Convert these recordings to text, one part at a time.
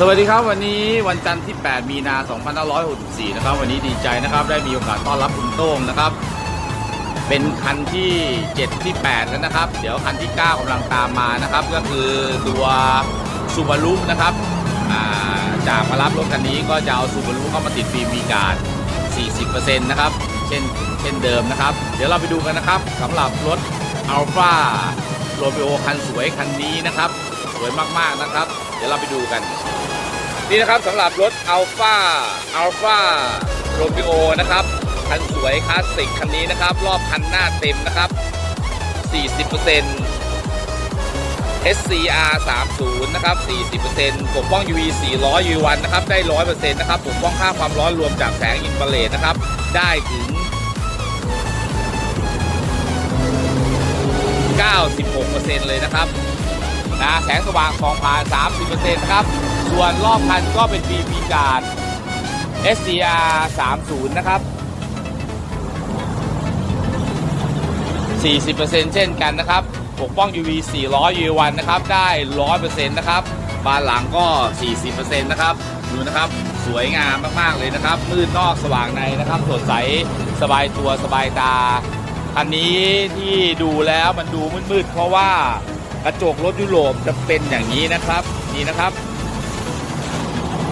สวัสดีครับวันนี้วันจันทร์ที่ 8 มีนา 2564 นะครับ วันนี้ดีใจนะครับ ได้มีโอกาสต้อนรับคุณโต้งนะครับ เป็นคันที่ 7 ที่ 8 แล้วนะครับ เดี๋ยวคันที่ 9กำลังตามมานะครับ ก็คือตัวซูบารุนะครับจากมารับรถคันนี้ก็จะเอาซูบารุเข้ามาติดฟิล์มวีการ 40%นะครับ เช่นเช่นเดิมนะครับ เดี๋ยวเราไปดูกันนะครับสำหรับรถ Alpha Romeo คันสวยคันนี้นะครับ สวยมากๆนะครับ เดี๋ยวเราไปดูกัน นี่นะครับสำหรับรถ Alpha Alpha Romeo นะครับ คันสวยคลาสสิกคันนี้นะครับ รอบคันหน้าเต็มนะครับ 40% SCR 30นะครับ 40%ปกป้อง UV 400 UV1 นะครับ ได้ 100%นะครับปกป้องค่าความร้อนรวมจากแสงอินฟราเรดนะครับ ได้ถึง 96%เลยนะครับ นะแสงสว่างส่องผ่าน30%นะครับ ส่วนรอบคันก็เป็นฟีมีการ SDR 30 นะครับ 40%เช่นกันนะครับ ปกป้อง UV 400 UV1 นะครับ ได้ 100%นะครับ บานหลังก็ 40%นะครับ ดูนะครับ สวยงามมาก ๆ เลยนะครับ มืดนอกสว่างในนะครับ สดใส สบายตัว สบายตาคันนี้ที่ดูแล้วมันดูมืด ๆ เพราะว่า กระจกรถยุโรปจะเป็นอย่างนี้นะครับ นี่นะครับ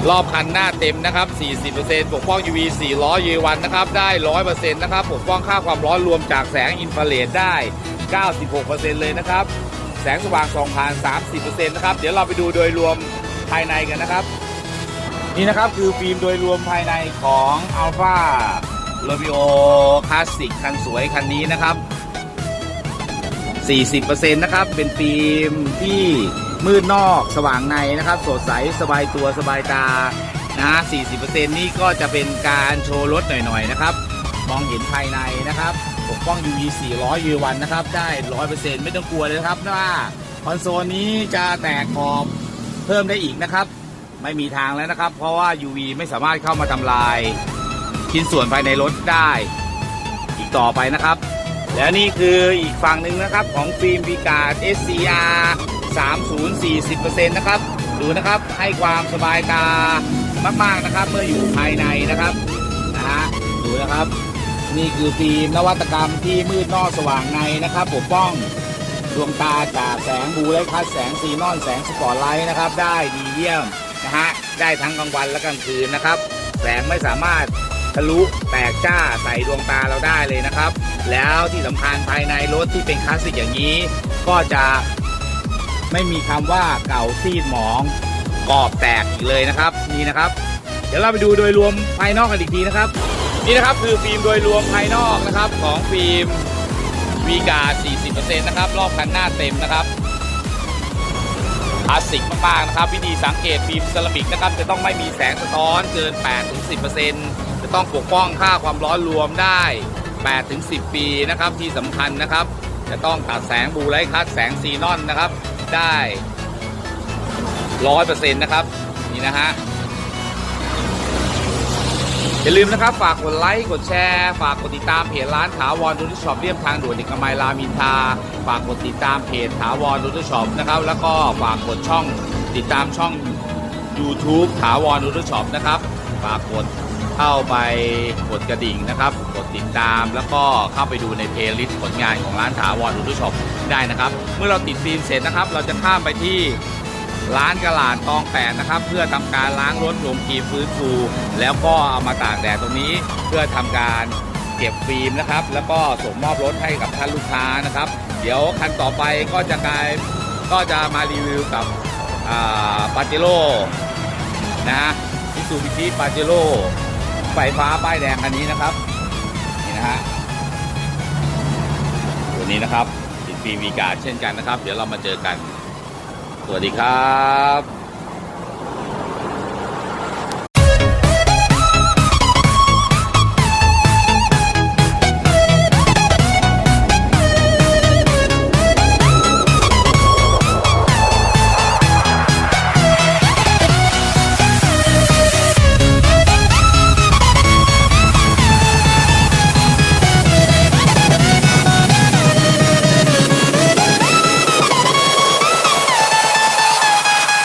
รอบคันหน้าเต็มนะครับ 40%ปกป้อง UV 400 UV1 นะครับ ได้ 100%นะครับ ปกป้องค่าความร้อนรวมจากแสงอินฟราเรดได้ 96%เลยนะครับ แสงสว่างส่องผ่าน 30%นะครับ เดี๋ยวเราไปดูโดยรวมภายในกันนะครับ นี่นะครับคือฟิล์มโดยรวมภายในของ Alpha Romeo Classic คันสวยคันนี้นะครับ 40%นะครับ เป็นฟิล์มที่มืดนอกสว่างในนะครับ สดใสสบายตัวสบายตานะ40%นี่ก็จะเป็นการโชว์รถหน่อยๆนะครับ มองเห็นภายในนะครับ ปกป้อง UV 400 UV1 นะครับ ได้ 100%ไม่ต้องกลัวเลยครับว่าคอนโซลนี้จะแตกขอบเพิ่มได้อีกนะครับ ไม่มีทางแล้วนะครับ เพราะว่า UV ไม่สามารถเข้ามาทำลาย ชิ้นส่วนภายในรถได้ อีกต่อไปนะครับ แล้วนี่คืออีกฝั่งหนึ่งนะครับของฟิล์มวีการ์ด SCR 30 40%นะครับ ดูนะครับให้ความสบายตามาก ๆ นะครับ เมื่ออยู่ภายในนะครับนะฮะดูนะครับ นี่คือฟิล์มนวัตกรรมที่มืดนอกสว่างในนะครับปกป้องดวงตาจากแสงบูไลท์คัสแสงซีนอนแสงสปอตไลท์นะครับ ได้ดีเยี่ยมนะฮะได้ทั้งกลางวันและกลางคืนนะครับ แสงไม่สามารถ ทะลุแตกจ้าใส่ดวงตาเราได้เลยนะครับ แล้วที่สำคัญภายในรถที่เป็นคลาสสิกอย่างนี้ ก็จะไม่มีคำว่าเก่าซีดหมองกรอบแตกอีกเลยนะครับนี่นะครับ เดี๋ยวเราไปดูโดยรวมภายนอกกันอีกทีนะครับ นี่นะครับคือฟิล์มโดยรวมภายนอกนะครับ ของฟิล์มวีกา 40%นะครับรอบคันหน้าเต็มนะครับคลาสสิกมากๆนะครับ วิธีสังเกตฟิล์มเซรามิกนะครับ จะต้องไม่มีแสงสะท้อนเกิน 8-10% จะต้องปกป้องค่าความร้อนรวมได้ 8-10 ปีนะครับที่สำคัญนะครับ จะต้องตัดแสงบูไลท์คัสแสงซีนอนนะครับ ได้100%นะครับ นี่นะฮะ อย่าลืมนะครับ ฝากกดไลค์ กดแชร์ ฝากกดติดตามเพจร้านถาวรดูทูช็อปเรียบทางด่วนเอกมัยรามินทา ฝากกดติดตามเพจถาวรดูทูช็อปนะครับ แล้วก็ฝากกดช่องติดตามช่อง YouTube ถาวรดูทูช็อปนะครับ ฝากกด เข้าไปกดกระดิ่งนะครับ กดติดตามแล้วก็เข้าไปดูในเพลย์ลิสต์ผลงานของร้านถาวรดูทูช็อปได้นะครับ เมื่อเราติดฟิล์มเสร็จนะครับ เราจะข้ามไปที่ร้านกระลาดตองแปดนะครับ เพื่อทำการล้างรถลงครีฟื้นฟูแล้วก็เอามาตากแดดตรงนี้เพื่อทำการเก็บฟิล์มนะครับ แล้วก็ส่งมอบรถให้กับท่านลูกค้านะครับ เดี๋ยวคันต่อไปก็จะกลายก็จะมารีวิวกับปาเจโร่นะมิสูบิชิปาเจโร่ ไฟฟ้าป้ายแดงคันนี้นะครับนี่นะฮะตัวนี้นะครับติดฟีวีการ์ดเช่นกันนะครับ เดี๋ยวเรามาเจอกัน สวัสดีครับ